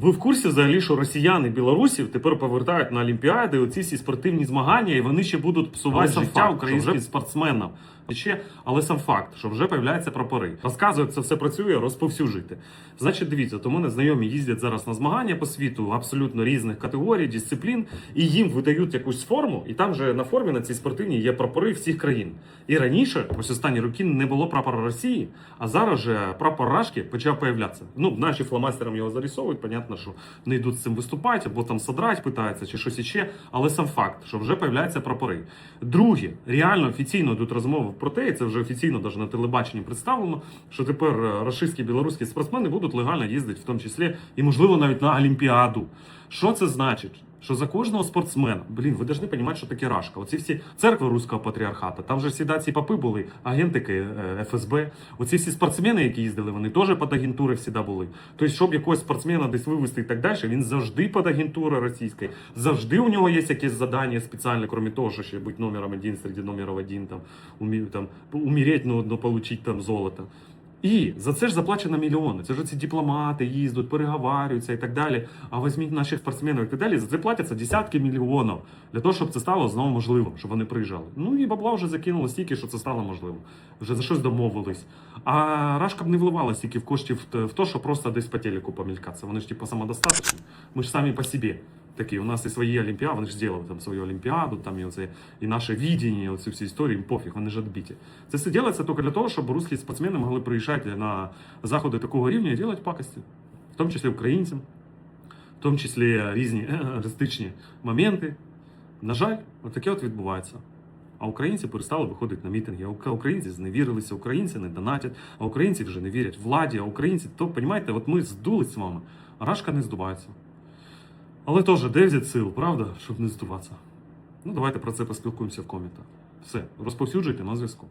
Ви в курсі взагалі, що росіяни білорусів тепер повертають на Олімпіади оці всі спортивні змагання, і вони ще будуть псувати сам життя факт, українським вже- спортсменам. Ще, але сам факт, що вже появляються прапори. Розказую, як це все працює, розповсюджити. Значить, дивіться, то мене знайомі їздять зараз на змагання по світу абсолютно різних категорій, дисциплін, і їм видають якусь форму, і там же на формі на цій спортивній є прапори всіх країн. І раніше, ось останні роки, не було прапора Росії, а зараз же прапор Рашки почав появлятися. Ну, наші фломастером його зарисовують, понятно, що не йдуть з цим виступати, або там содрать питаються, чи щось іще. Але сам факт, що вже появляються прапори. Друге, реально офіційно йдуть розмови про те, і це вже офіційно навіть на телебаченні представлено, що тепер е, рашистські білоруські спортсмени будуть легально їздити, в тому числі і, можливо, навіть на Олімпіаду. Що це значить? Що за кожного спортсмена, блін, ви повинні розуміти, що таке рашка. Оці всі церкви руського патріархата, там же всі ці папи були, агентики е, ФСБ. Оці всі спортсмени, які їздили, вони теж під агентури завжди були. Тобто, щоб якогось спортсмена десь вивести і так далі, він завжди під агентурою російською, завжди у нього є якесь завдання спеціальне, крім того, що ще бути номером один серед номерів один, там, умі, там, умереть, ну, ну, получить там золото. І за це ж заплачено мільйони. Це ж ці дипломати їздять, переговарюються і так далі. А візьміть наших спортсменів і так далі. За це платяться десятки мільйонів для того, щоб це стало знову можливим, щоб вони приїжджали. Ну і бабла вже закинуло стільки, що це стало можливим. Вже за щось домовились. А Рашка б не вливала стільки в коштів в те, що просто десь по телеку помількатися. Вони ж типу самодостаточні. Ми ж самі по собі. Такі, у нас і свої олімпіади, вони ж зробили там свою олімпіаду, там і, оце, і наше відіння, оці всі історії, їм пофіг, вони ж відбиті. Це все робиться тільки для того, щоб русські спортсмени могли приїжджати на заходи такого рівня і робити пакості, в тому числі українцям, в тому числі різні е, ристичні моменти. На жаль, от таке от відбувається. А українці перестали виходити на мітинги. А українці зневірилися, українці не донатять, а українці вже не вірять владі, а українці, то, розумієте, от ми здулись з вами, а рашка не здувається. Але теж де взяти сил, правда, щоб не здуватися. Ну, давайте про це поспілкуємося в коментах. Все, розповсюджуйте на зв'язку.